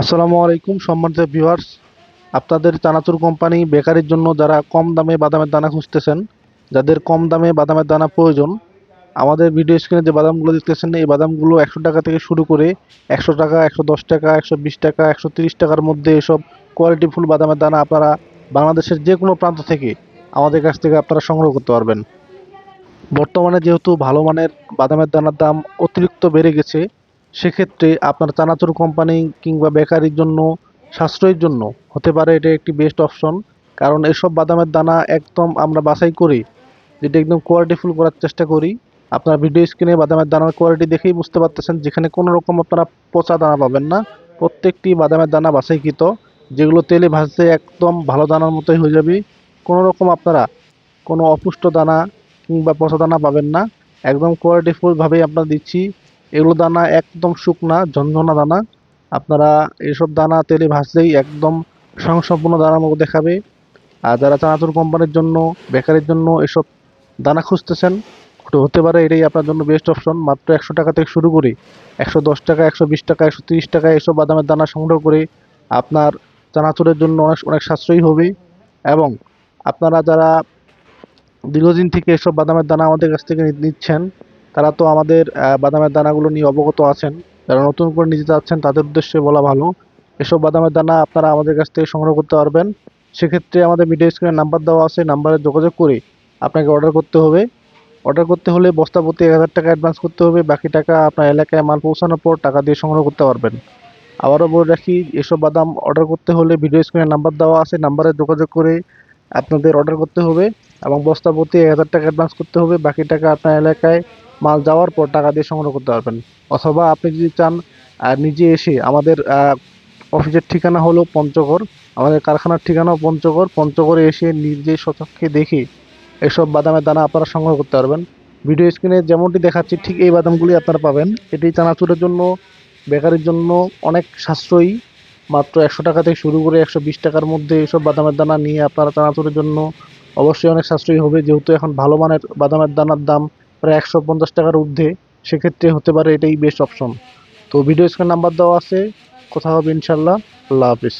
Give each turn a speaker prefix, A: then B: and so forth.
A: আসসালামু আলাইকুম, সম্মানিত ভিউয়ার্স আপনাদের চানাচুর কোম্পানি বেকারির জন্য যারা কম দামে বাদামের দানা খুঁজতেছেন, যাদের কম দামে বাদামের দানা প্রয়োজন, আমাদের ভিডিও স্ক্রিনে যে বাদামগুলো দেখতেছেন, এই বাদামগুলো একশো টাকা থেকে শুরু করে একশো টাকা, একশো দশ টাকা, একশো বিশ টাকা, একশো তিরিশ টাকার মধ্যে এসব কোয়ালিটিফুল বাদামের দানা আপনারা বাংলাদেশের যে কোনো প্রান্ত থেকে আমাদের কাছ থেকে আপনারা সংগ্রহ করতে পারবেন। বর্তমানে যেহেতু ভালো মানের বাদামের দানার দাম অতিরিক্ত বেড়ে গেছে সেক্ষেত্রে আপনার চানাচুর কোম্পানি কিংবা বেকারির জন্য, সাশ্রয়ের জন্য হতে পারে এটা একটি বেস্ট অপশন কারণ এসব বাদামের দানা একদম আমরা বাছাই করি, যেটা একদম কোয়ালিটিফুল করার চেষ্টা করি। আপনার ভিডিও স্ক্রিনে বাদামের দানার কোয়ালিটি দেখেই বুঝতে পারতেছেন, যেখানে কোনো রকম আপনারা পচা দানা পাবেন না। প্রত্যেকটি বাদামের দানা বাছাইকৃত, যেগুলো তেলে ভাজতে একদম ভালো দানার মতোই হয়ে যাবে। কোনো রকম আপনারা কোনো অপুষ্ট দানা কিংবা পচা দানা পাবেন না। একদম কোয়ালিটিফুলভাবেই আপনারা দিচ্ছি। এগুলো দানা একদম শুকনা, ঝনঝনা দানা। আপনারা এসব দানা তেলে ভাজলেই একদম স্বয়ংসম্পূর্ণ দানার মতো দেখাবে। আর যারা চানাচুর কোম্পানির জন্য, বেকারির জন্য এসব দানা খুঁজতেছেন হতে পারে এটাই আপনার জন্য বেস্ট অপশন মাত্র একশো টাকা থেকে শুরু করে একশো দশ টাকা, একশো বিশ টাকা, একশো তিরিশ টাকা এসব বাদামের দানা সংগ্রহ করে আপনার চানাচুরের জন্য অনেক অনেক সাশ্রয়ী হবে। এবং আপনারা যারা দীর্ঘদিন থেকে এসব বাদামের দানা আমাদের কাছ থেকে নিচ্ছেন তারা তো আমাদের বাদামের দানাগুলো নিয়ে অবগত আছেন। যারা নতুন করে নিতে চাচ্ছেন তাদের উদ্দেশ্যে বলা ভালো। এসব বাদামের দানা আপনারা আমাদের কাছ থেকে সংগ্রহ করতে পারবেন। সেক্ষেত্রে আমাদের ভিডিও স্ক্রিনে নাম্বার দেওয়া আছে, নাম্বারে যোগাযোগ করে আপনাকে অর্ডার করতে হবে। অর্ডার করতে হলে বস্তা প্রতি এক হাজার টাকা অ্যাডভান্স করতে হবে। বাকি টাকা আপনার এলাকায় মাল পৌঁছানোর পর টাকা দিয়ে সংগ্রহ করতে পারবেন। আবারও বলে রাখি, এসব বাদাম অর্ডার করতে হলে ভিডিও স্ক্রিনে নাম্বার দেওয়া আছে, নাম্বারে যোগাযোগ করে আপনাদের অর্ডার করতে হবে এবং বস্তা প্রতি এক হাজার টাকা অ্যাডভান্স করতে হবে। বাকি টাকা আপনার এলাকায় মাল যাওয়ার পর টাকা দিয়ে সংগ্রহ করতে পারবেন। অথবা আপনি যদি চান নিজে এসে আমাদের অফিসের ঠিকানা হলো পঞ্চগড়। আমাদের কারখানার ঠিকানাও পঞ্চগড়। পঞ্চগড়ে এসে নিজে সচক্ষে দেখে এসব বাদামের দানা আপনারা সংগ্রহ করতে পারবেন। ভিডিও স্ক্রিনে যেমনটি দেখাচ্ছি, ঠিক এই বাদামগুলি আপনারা পাবেন। এটি চানাচুরের জন্য, বেকারির জন্য অনেক সাশ্রয়ী। মাত্র একশো টাকা থেকে শুরু করে একশো বিশ টাকার মধ্যে এসব বাদামের দানা নিয়ে আপনারা চানাচুরের জন্য অবশ্যই অনেক সাশ্রয়ী হবে। যেহেতু এখন ভালো মানের বাদামের দানার দাম প্রায় একশো পঞ্চাশ টাকার ঊর্ধ্বে, সেক্ষেত্রে হতে পারে এটাই বেস্ট অপশন তো ভিডিও স্ক্রিন নাম্বার দেওয়া আছে। কথা হবে ইনশাল্লাহ আল্লাহ হাফিজ।